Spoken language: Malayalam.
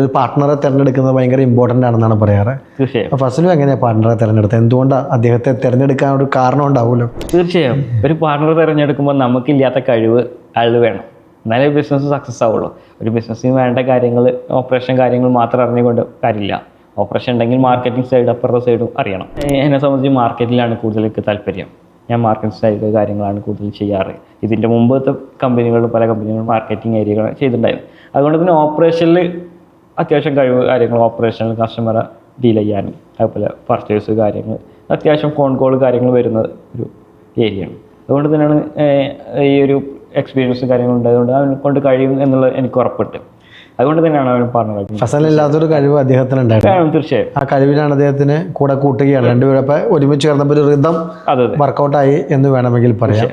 ഒരു പാർട്ട്ണറെ തിരഞ്ഞെടുക്കുന്നത് ഭയങ്കര ഇമ്പോർട്ടന്റ് ആണെന്നാണ് പറയാറ്. തീർച്ചയായും. ഫസലും എങ്ങനെയാണ് പാർട്ട്ണറെ തിരഞ്ഞെടുത്തത്? എന്തുകൊണ്ടാണ് അദ്ദേഹത്തെ തിരഞ്ഞെടുക്കാൻ ഒരു കാരണം ഉണ്ടാവുമല്ലോ? തീർച്ചയായും. ഒരു പാർട്ണർ തിരഞ്ഞെടുക്കുമ്പോൾ നമുക്കില്ലാത്ത കഴിവ് അയാൾ വേണം. എന്നാലേ ബിസിനസ് സക്സസ് ആവുള്ളൂ. ഒരു ബിസിനസ്സിന് വേണ്ട കാര്യങ്ങൾ ഓപ്പറേഷൻ കാര്യങ്ങൾ മാത്രം അറിഞ്ഞുകൊണ്ട് കാര്യമില്ല. ഓപ്പറേഷൻ ഉണ്ടെങ്കിൽ മാർക്കറ്റിംഗ് സൈഡ് അപ്പുറത്തെ സൈഡും അറിയണം. എന്നെ സംബന്ധിച്ച് മാർക്കറ്റിലാണ് കൂടുതൽ എനിക്ക് താല്പര്യം. ഞാൻ മാർക്കറ്റിംഗ് സൈഡ് കാര്യങ്ങളാണ് കൂടുതൽ ചെയ്യാറ്. ഇതിന്റെ മുമ്പത്തെ കമ്പനികളും പല കമ്പനികളും മാർക്കറ്റിംഗ് ഏരിയകൾ ചെയ്തിട്ടുണ്ടായിരുന്നു അതുകൊണ്ട് തന്നെ ഓപ്പറേഷനിൽ അത്യാവശ്യം കഴിവ് കാര്യങ്ങൾ ഓപ്പറേഷനിൽ കസ്റ്റമറെ ഡീൽ ചെയ്യാനും അതുപോലെ പർച്ചേസ് കാര്യങ്ങൾ അത്യാവശ്യം ഫോൺ കോൾ കാര്യങ്ങൾ വരുന്ന ഒരു ഏരിയയാണ് അതുകൊണ്ട് തന്നെയാണ് ഈ ഒരു എക്സ്പീരിയൻസ് കാര്യങ്ങൾ ഉണ്ടായതുകൊണ്ട് അവനെ കൊണ്ട് കഴിയും എന്നുള്ളത് എനിക്ക് ഉറപ്പിട്ട് അതുകൊണ്ട് തന്നെയാണ് അവൻ പറഞ്ഞത്. ഫസലില്ലാത്തൊരു കഴിവ് അദ്ദേഹത്തിന് ഉണ്ടായിരുന്നു. തീർച്ചയായും. ആ കഴിവിലാണ് അദ്ദേഹത്തിന് കൂടെ കൂട്ടുകയാണ്. രണ്ടുപേരും അപ്പം ഒരുമിച്ച് കിടന്നപ്പോൾ ഒരു റിതം വർക്കൗട്ടായി എന്ന് വേണമെങ്കിൽ പറയാം.